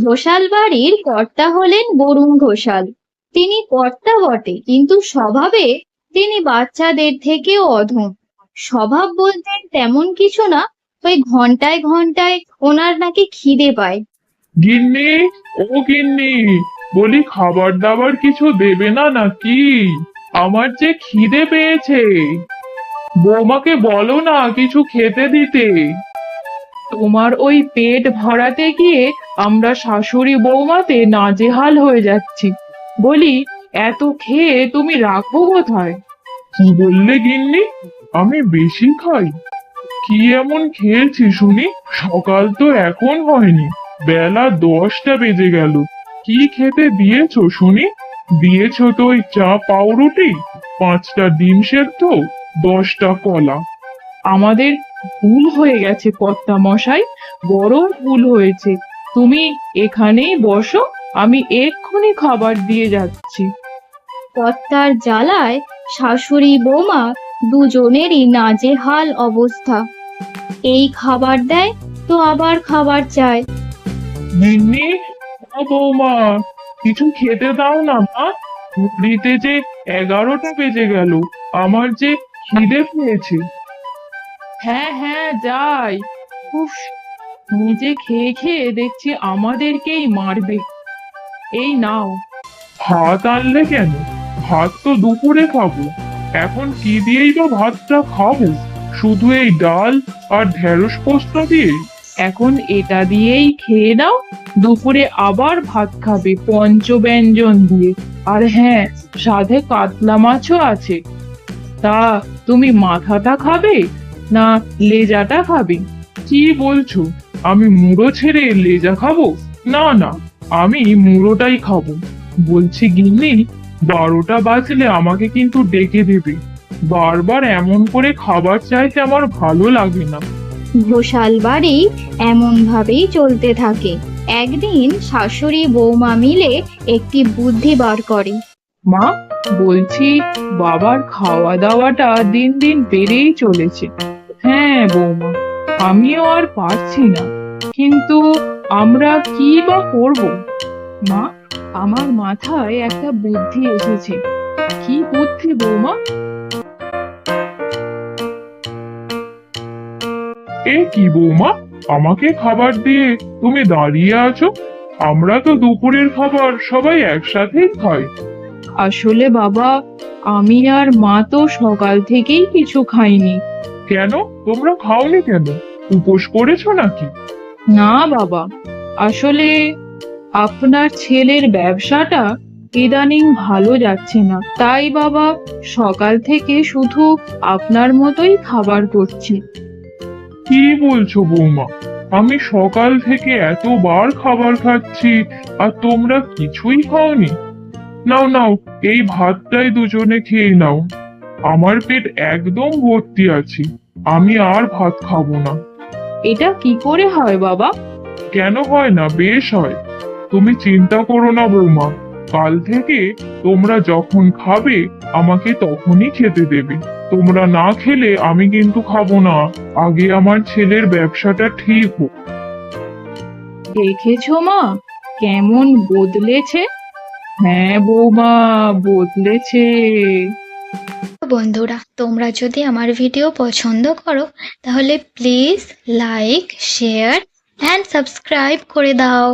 ঘোষাল বাড়ির কর্তা হলেন বরুণ ঘোষাল। তিনি কর্তা বটে, কিন্তু স্বভাবে তিনি বাচ্চাদের থেকেও অধম। স্বভাব বলতেন তেমন কিছু না, ওই ঘন্টায় ঘন্টায় ওনার নাকি খিদে পায়। গিন্নি, ও গিন্নি, বলি খাবার দাবার কিছু দেবে না নাকি? আমার যে খিদে পেয়েছে। বৌমাকে বলো না কিছু খেতে দিতে। তোমার ওই পেট ভরাতে গিয়ে আমরা শাশুড়ি বৌমাতে নাজেহাল হয়ে যাচ্ছি। বলি এত খেয়ে তুমি রাখব কোথায়? কি বললে গিন্নি? আমি বেশি খাই। কি এমন খেয়েছি শুনি? সকাল তো এখন হয়নি। বেলা দশটা বেজে গেল। কি খেতে দিয়েছ শুনি? দিয়েছ তো ওই চা পাউরুটি পাঁচটা ডিম সেদ্ধ দশটা কলা। আমাদের ভুল হয়ে গেছে কর্তা মশাই। বড় ভুল হয়েছে। তুমি এখানেই বসো আমি এক্ষুনি খাবার দিয়ে যাচ্ছি। কর্তার জ্বালায় শাশুড়ি বৌমা দুজনেরই নাজেহাল অবস্থা। এই খাবার দেয় তো আবার খাবার চায়। গিন্নি ও বৌমা কিছু খেতে দাও না মা। ঘুগনিতে যে এগারোটা বেজে গেল আমার যে খিদে পেয়েছে। হ্যাঁ হ্যাঁ যাই। উফ নিজে খেয়ে খেয়ে দেখছি আমাদেরকেই মারবে। এই নাও। ভাত আনলে কেন? ভাত তো দুপুরে খাব। এখন কি দিয়েই বা ভাতটা খাব? শুধু এই ডাল আর ঢেঁড়স পোস্ত দিয়ে এখন এটা দিয়েই খেয়ে নাও দুপুরে আবার ভাত খাবে পঞ্চব্যঞ্জন দিয়ে। আর হ্যাঁ সাথে কাতলা মাছও আছে। তা তুমি মাথাটা খাবে? না লেজাটা খাবে কি বলছো? আমি মুড়ো ছেড়ে লেজা খাব? না না আমি মুড়োটাই খাব। বলছি গিন্নি বারোটা বাজলে আমাকে কিন্তু ডেকে দেবে। বারবার এমন করে খাবার চাইতে আমার ভালো লাগে না। ঘোষাল বাড়ি এমন ভাবেই চলতে থাকে। একদিন শাশুড়ি বৌমা মিলে একটি বুদ্ধি বার করে। মা বলছি বাবার খাওয়া দাওয়াটা দিন দিন বেড়েই চলেছে। হ্যাঁ বৌমা আমিও আর পারছি না। কিন্তু আমরা কি বা করব? মা আমার মাথায় একটা বুদ্ধি এসেছে। কি বুদ্ধি বৌমা? এ কি বৌমা? আমাকে খাবার দিয়ে তুমি দাঁড়িয়ে আছো? আমরা তো দুপুরের খাবার সবাই একসাথেই খাই। আসলে বাবা আমি আর মা তো সকাল থেকেই কিছু খাইনি। কেন? তোমরা খাওনি কেন? উপোস করেছ নাকি? না বাবা আসলে আপনার ছেলের ব্যবসাটা ইদানিং ভালো যাচ্ছে না। তাই বাবা সকাল থেকে শুধু আপনার মতোই খাবার করছি। কি বলছো বৌমা? আমি সকাল থেকে এতবার খাবার খাচ্ছি আর তোমরা কিছুই খাওনি। নাও নাও এই ভাতটাই দুজনে খেয়ে নাও। আমার পেট একদম ভর্তি আছে। আমি আর ভাত খাব না। এটা কি করে হয় বাবা? কেন হয় না? বেশ হয়। তুমি চিন্তা করো না বৌমা। কাল থেকে তোমরা যখন খাবে আমাকে তখনই খেতে দেবে। তোমরা না খেলে আমি কিন্তু খাব না। আগে আমার ছেলের ব্যবসাটা ঠিক হোক। দেখেছ মা? কেমন বদলেছে? হ্যাঁ বৌমা বদলেছে। বন্ধুরা, তোমরা যদি আমার ভিডিও পছন্দ করো, তাহলে please like share and subscribe করে দাও।